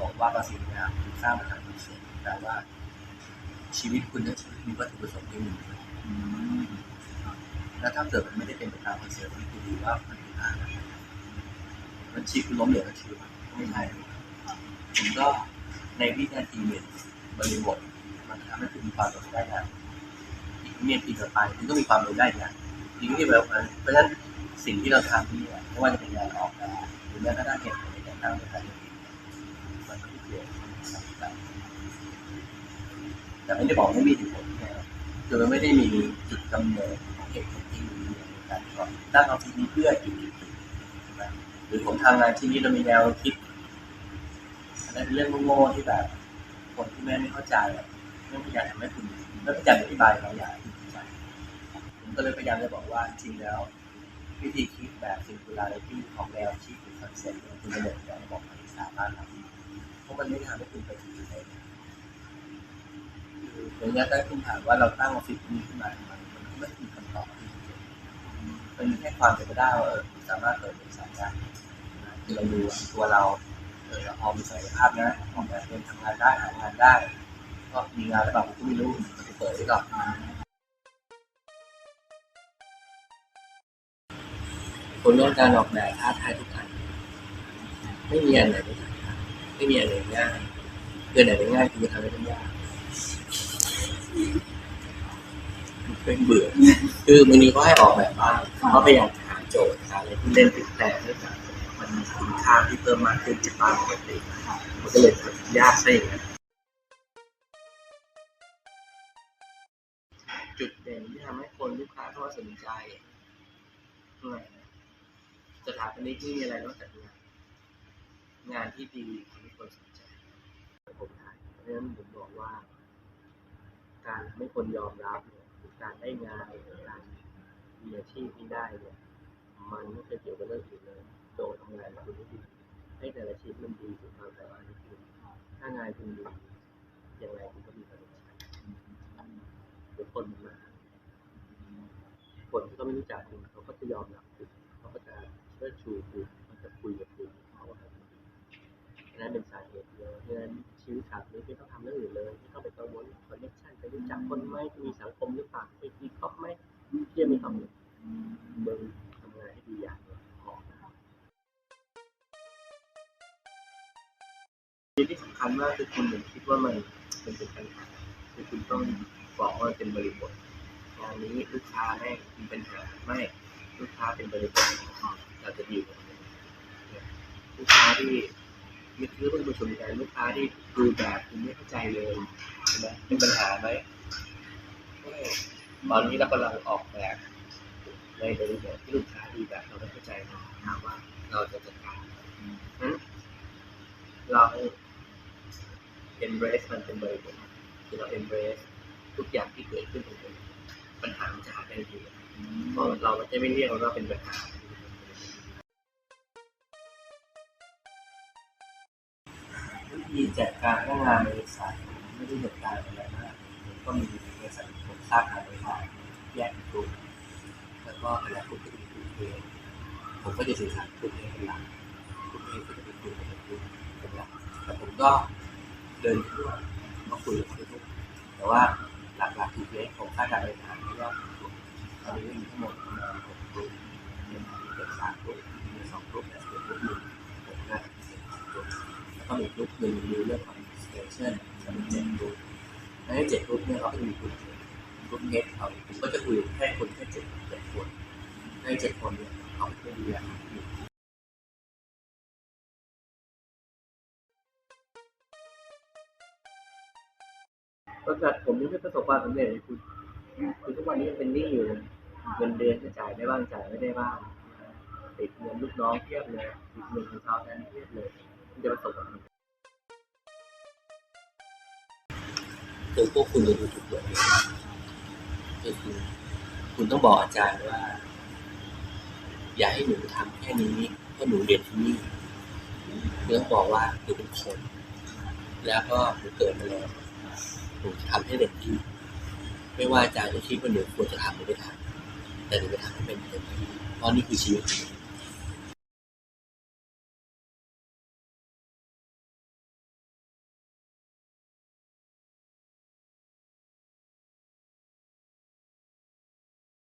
บอกว่าประสิทธิภาพคุณสร้างมาจากคุณเสกแปลว่า ชีวิตคุณทั้งชีวิตมีวัตถุประสงค์ที่หนึ่งแล้วถ้าเกิดมันไม่ได้เป็นไปตามคอนเซ็ปต์ที่คุณดูว่ามันคืออะไรมันชีวิตคุณล้มเหลวทั้งชีวิตไม่ใช่ผมก็ในวินาทีหนึ่งบริบทมันทำให้คุณมีความสุขได้นะอีกเมียปีต่อไปคุณก็มีความรู้ได้นะสิ่งที่แบบนั้นเพราะฉะนั้นสิ่งที่เราทำนี่ไม่ว่าจะเป็นงานออกแบบหรือแม้กระทั่งเหตุผลในการตั้งบริษัทันเกี่ยวแต่ไม่ได้บอกไม่มีเหตุผลนะคือมันไม่ได้มีจุดกำเนิดของเหตุผลที่มีในการก่อตั้งเอาที่นี้เพื่อจุดจุดจุดใช่หรือผมทำงานที่นี้เรามีแนวคิดอันนั้นเป็นเรื่องโง่ๆที่แบบคนที่แม่ไม่เข้าใจไม่พยายามทำให้คุณไม่พยายามอธิบายบางอย่างให้เข้าใจผมก็เลยพยายามจะบอกว่าจริงแล้ววิธีคิดแบบซิงคูลาริตี้ของแนวคิดหรือคอนเซ็ปต์เนี่ยคุณเดินแบบระบบการศึกษาบ้านเราเพราะมันไม่ทำให้คุณไปถึงจุดไหนคืออย่างนี้ยถ้คุณถามว่าเราตั้งออฟฟิศนี้ขึ้นมามันมันก็ไม่มีคำตอบที่เจนมันแค่ความเป็นไปได้ว่าเออสามารถเปิดบริษัทได้นะคือเราดูว่ตัวเราเออเราพอมีศักยภาพนะออกแบบเป็นทำงานได้หางานได้ ก็มีงานหรือเปล่าผมก็ไม่รู้มันจะเปิดไว้ก่อนคนเรื่องการออกแบบท้าทายทุกอันไม่มีอันไหนไม่ท้าทาย ไม่มีอันไหนง่ายคืออันไหนง่ายคือทำให้มันยากเป็นเบื่อ คือบางทีเขาให้ออกแบบบ้างเขาพยายามหาโจทย์หาอะไรที่เล่นติดแต่ให้แบบมันมีคุณค่าที่เพิ่มมากขึ้นจากบ้านปกติมันก็เลยยากซะอย่างนั้นจุดเด่นที่ทำให้คนลูกค้าเข้ามาสนใจคืออะไรนะสถาปนิกไม่มีอะไรนอกจากงาน งานที่ดีทำให้คนสนใจผมทายเพราะฉะนั้นผมบอกว่า การทำให้คนยอมรับเนี่ยหรือการได้งานหรือการมีอาชีพที่ได้เนี่ยมันไม่เคยเกี่ยวกับเรื่องอื่นเลยโจทย์ทำงานคุณที่ดีให้แต่ละชิ้นมันดีสุดความสามารถของคุณถ้างานคุณดีอย่างไรคุณก็มีความสนใจเดี๋ยวคนมาคนที่เขาไม่รู้จักคุณเขาก็จะยอมรับคุณเขาก็จะเชิดชูคุณเขาจะคุยกับคุณ นั่นเป็นสาเหตุเดียวเพราะฉะนั้นชีวิตขาดนี้ไม่ต้องทำเรื่องอื่นเลยไม่ต้องไปกังวลคอนเนคชั่นไปรู้จักคนไหมมีสังคมหรือเปล่าไปมีครอบไหมที่จะมีความสุขเบิ่งทำงานให้ดีอย่างเดียวพอที่สำคัญมากคือคุณอย่าคิดว่ามันมันเป็นปัญหาคือคุณต้องบอกว่าเป็นบริบทงานนี้ลูกค้าให้มีปัญหาไม่ลูกค้าเป็นบริบทเราจะดีกว่าลูกค้าที่ มีเรื่องประชุมกันลูกค้าที่ดูแบบคุณไม่เข้าใจเลยใช่ไหมเป็นปัญหาไหมตอนนี้เรากำลังออกแบบในบริบทที่ลูกค้าดีแบบเราไม่เข้าใจนะถามว่าเราจะจัดการเรา embrace มันเป็นบริบทคือเรา embrace ทุกอย่างที่เกิดขึ้นเป็นปัญหามันจะหายไปทันทีเพราะเราไม่ใช่ไม่เรียกว่าเป็นปัญหา วิธีจัดการเรื่องงานบริษัทไม่ได้จัดการอะไรมากผมก็มีบริษัทผมสร้างงานบริษัทแยกกลุ่มแล้วก็แต่ละกลุ่มก็จะมีกลุ่มเองผมก็จะสื่อสารกลุ่มเองเป็นหลักกลุ่มเองก็จะเป็นกลุ่มเป็นกลุ่มเป็นหลักแต่ผมก็เดินทั่วก็คุยกับทุกคนแต่ว่าหลักๆคือเรื่องของค่าการบริหารที่ว่าตอนนี้มีทั้งหมดประมาณหกกลุ่มมีเกิดสามกลุ่มมีสองกลุ่มแต่เกิดกลุ่มหนึ่งหกห้าเจ็ดกลุ่ม แล้วก็มีกลุ่มหนึ่งมีเรื่องของสเตชันจะมีเจ็ดกลุ่มในเจ็ดลุ่มเนี่ยเขาก็จะมีกลุ่มกลุ่มเฮดเขาผมก็จะคุยแค่คนแค่เจ็ดเจ็ดคนในเจ็ดคนเนี่ยเขาจะดูแลประกาศผมยังไม่ประสบความสำเร็จเลยคุณคือทุกวันนี้ยังเป็นหนี้อยู่เลยเงินเดือนจะจ่ายได้บ้างจ่ายไม่ได้บ้างติดเงินลูกน้องเทียบเลยติดเงินของชาวแทนเทียบเลย มันจะประสบควสำเจคือพวกคุณจะดูถูกตัวเองคือคุณคุณต้องบอกอาจารย์ว่า อย่าให้หนูทำแค่นี้เพราะหนูเรียนที่นี่หนูต้องบอกว่าหนูเป็นคน แล้วก็หนูเกิดมาแล้วหนูจะทำให้เต็มที่ ไม่ว่าอาจารย์จะคิดว่าหนูควรจะทำหรือไม่ทำแต่หนูจะทำให้เป็นเต็มที่เพราะนี่คือชีวิตของหนู